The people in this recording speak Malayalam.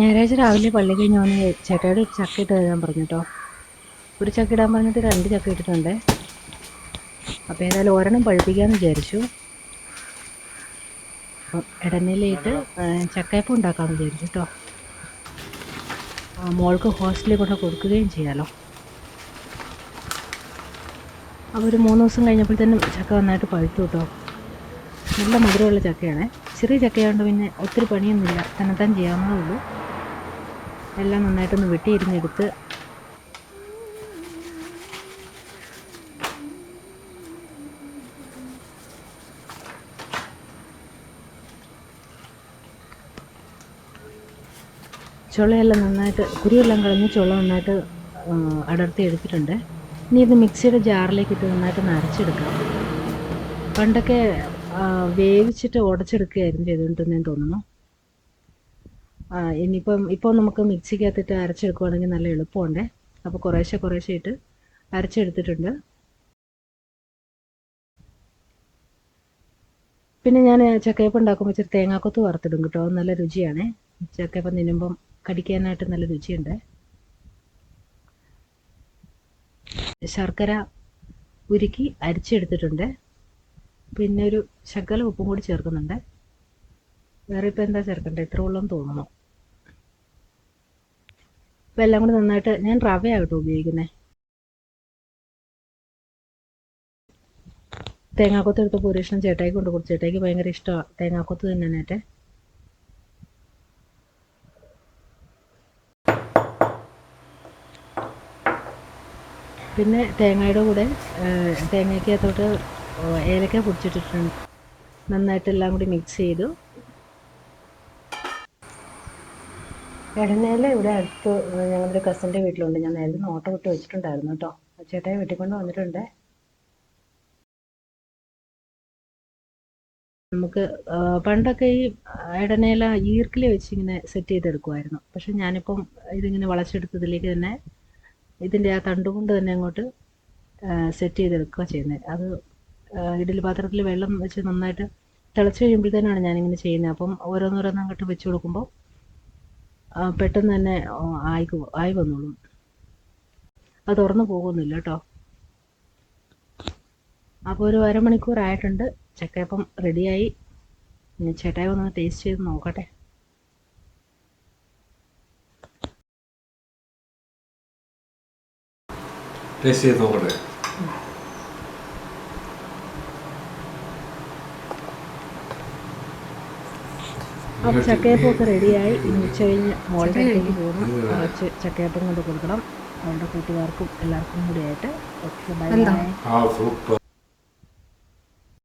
ഞായറാഴ്ച രാവിലെ പള്ളി കഴിഞ്ഞ് വന്ന് ചേട്ടയുടെ ഒരു ചക്ക ഇട്ട് തരാൻ പറഞ്ഞു കേട്ടോ ഒരു ചക്ക ഇടാൻ പറഞ്ഞിട്ട് രണ്ട് ചക്ക ഇട്ടിട്ടുണ്ട്. അപ്പോൾ ഏതായാലും ഒരെണ്ണം പഴുപ്പിക്കാമെന്ന് വിചാരിച്ചു. അപ്പം ഇടനിലയിട്ട് ചക്കയപ്പം ഉണ്ടാക്കാമെന്ന് വിചാരിച്ചു കേട്ടോ മോൾക്ക് ഹോസ്റ്റലിൽ കൊണ്ട് കൊടുക്കുകയും ചെയ്യാമല്ലോ അപ്പോൾ ഒരു മൂന്ന് ദിവസം കഴിഞ്ഞപ്പോഴത്തേനും ചക്ക നന്നായിട്ട് പഴുത്തു കേട്ടോ നല്ല മധുരമുള്ള ചക്കയാണ്. ചെറിയ ചക്കയായതുകൊണ്ട് പിന്നെ ഒത്തിരി പണിയൊന്നുമില്ല. തന്നെത്താൻ ചെയ്യാവുന്നതേ ഉള്ളൂ. എല്ലാം നന്നായിട്ടൊന്ന് വെട്ടിയിരുന്നെടുത്ത് ചുളയെല്ലാം നന്നായിട്ട് കുരിയെല്ലാം കളഞ്ഞ് ചുള നന്നായിട്ട് അടർത്തി എടുത്തിട്ടുണ്ട്. ഇനി ഇത് മിക്സിയുടെ ജാറിലേക്ക് ഇട്ട് നന്നായിട്ട് നരച്ചെടുക്കാം പണ്ടൊക്കെ വേവിച്ചിട്ട് ഉടച്ചെടുക്കുകയായിരുന്നു ചെയ്തുകൊണ്ടിരുന്നതെന്ന് തോന്നുന്നു. ഇനിയിപ്പം ഇപ്പോൾ നമുക്ക് മിക്സിക്കകത്തിട്ട് അരച്ചെടുക്കുവാണെങ്കിൽ നല്ല എളുപ്പമുണ്ട്. അപ്പോൾ കുറേശ്ശെ കുറേശ്ശെ ഇട്ട് അരച്ചെടുത്തിട്ടുണ്ട്. പിന്നെ ഞാൻ ചക്കയപ്പം ഉണ്ടാക്കുമ്പോൾ ഇച്ചിരി തേങ്ങാക്കൊത്ത് വറുത്തിടും കേട്ടോ. നല്ല രുചിയാണേ. ചക്കയപ്പം തിന്നുമ്പം കടിക്കാനായിട്ട് നല്ല രുചിയുണ്ട്. ശർക്കര ഉരുക്കി അരിച്ചെടുത്തിട്ടുണ്ട്. പിന്നെ ഒരു ശകലം ഉപ്പും കൂടി ചേർക്കുന്നുണ്ട്. വേറെ ഇപ്പം എന്താ ചേർക്കണ്ടേ ഇത്ര ഉള്ളെന്ന് തോന്നുന്നു. അപ്പം എല്ലാം കൂടി നന്നായിട്ട് ഞാൻ റവയാണ് കേട്ടോ ഉപയോഗിക്കുന്നത് തേങ്ങാക്കൊത്ത് എടുത്ത പൂരീഷണം ചേട്ടായിക്ക് കൊണ്ട് കൊടുത്തു. ചേട്ടായിക്ക് ഭയങ്കര ഇഷ്ടമാണ് തേങ്ങാക്കൊത്ത് തിന്നാനായിട്ട് പിന്നെ തേങ്ങയുടെ കൂടെ തേങ്ങയ്ക്കകത്തോട്ട് ഏലക്ക പൊടിച്ചിട്ടിട്ടുണ്ട്. നന്നായിട്ട് എല്ലാം കൂടി മിക്സ് ചെയ്തു. ഇടനേല ഇവിടെ അടുത്ത് ഞങ്ങളുടെ കസിന്റെ വീട്ടിലുണ്ട്. ഞാൻ നേരത്തെ നോട്ട് വിട്ട് വെച്ചിട്ടുണ്ടായിരുന്നു കേട്ടോ. ചേട്ടായി വെട്ടിക്കൊണ്ട് വന്നിട്ടുണ്ട്. നമുക്ക് പണ്ടൊക്കെ ഈ ഇടനേല ഈർക്കിൽ വെച്ച് ഇങ്ങനെ സെറ്റ് ചെയ്തെടുക്കുമായിരുന്നു പക്ഷെ ഞാനിപ്പം ഇതിങ്ങനെ വളച്ചെടുത്തതിലേക്ക് തന്നെ ഇതിന്റെ ആ തണ്ടുകൊണ്ട് തന്നെ അങ്ങോട്ട് സെറ്റ് ചെയ്തെടുക്കുക ചെയ്യുന്നത്. അത് ഇഡലി പാത്രത്തിൽ വെള്ളം വെച്ച് നന്നായിട്ട് തിളച്ച് കഴിയുമ്പോഴത്തേനാണ് ഞാനിങ്ങനെ ചെയ്യുന്നത്. അപ്പം ഓരോന്നോരോന്ന് അങ്ങോട്ട് വെച്ച് കൊടുക്കുമ്പോൾ പെട്ടെന്ന് തന്നെ ആയി ആയി വന്നോളും. അത് തുറന്നു പോകുന്നില്ല കേട്ടോ അപ്പോൾ ഒരു അരമണിക്കൂർ ആയിട്ടുണ്ട്. ചക്കയപ്പം റെഡിയായി. ചേട്ടായി ഒന്ന് ടേസ്റ്റ് ചെയ്ത് നോക്കട്ടെ. ടേസ്റ്റ് ചെയ്ത് നോക്കട്ടെ. അപ്പോൾ ചക്കയപ്പം ഒക്കെ റെഡിയായി. ഇനി ഉച്ച കഴിഞ്ഞ് മോളുടെ അടുത്തേക്ക് പോകുന്നു. കുറച്ച് ചക്കയപ്പം കൊണ്ട് കൊടുക്കണം. അവളുടെ കൂട്ടുകാർക്കും എല്ലാവർക്കും കൂടിയായിട്ട് ഓക്കെ ബൈ ബൈ ആ സൂപ്പർ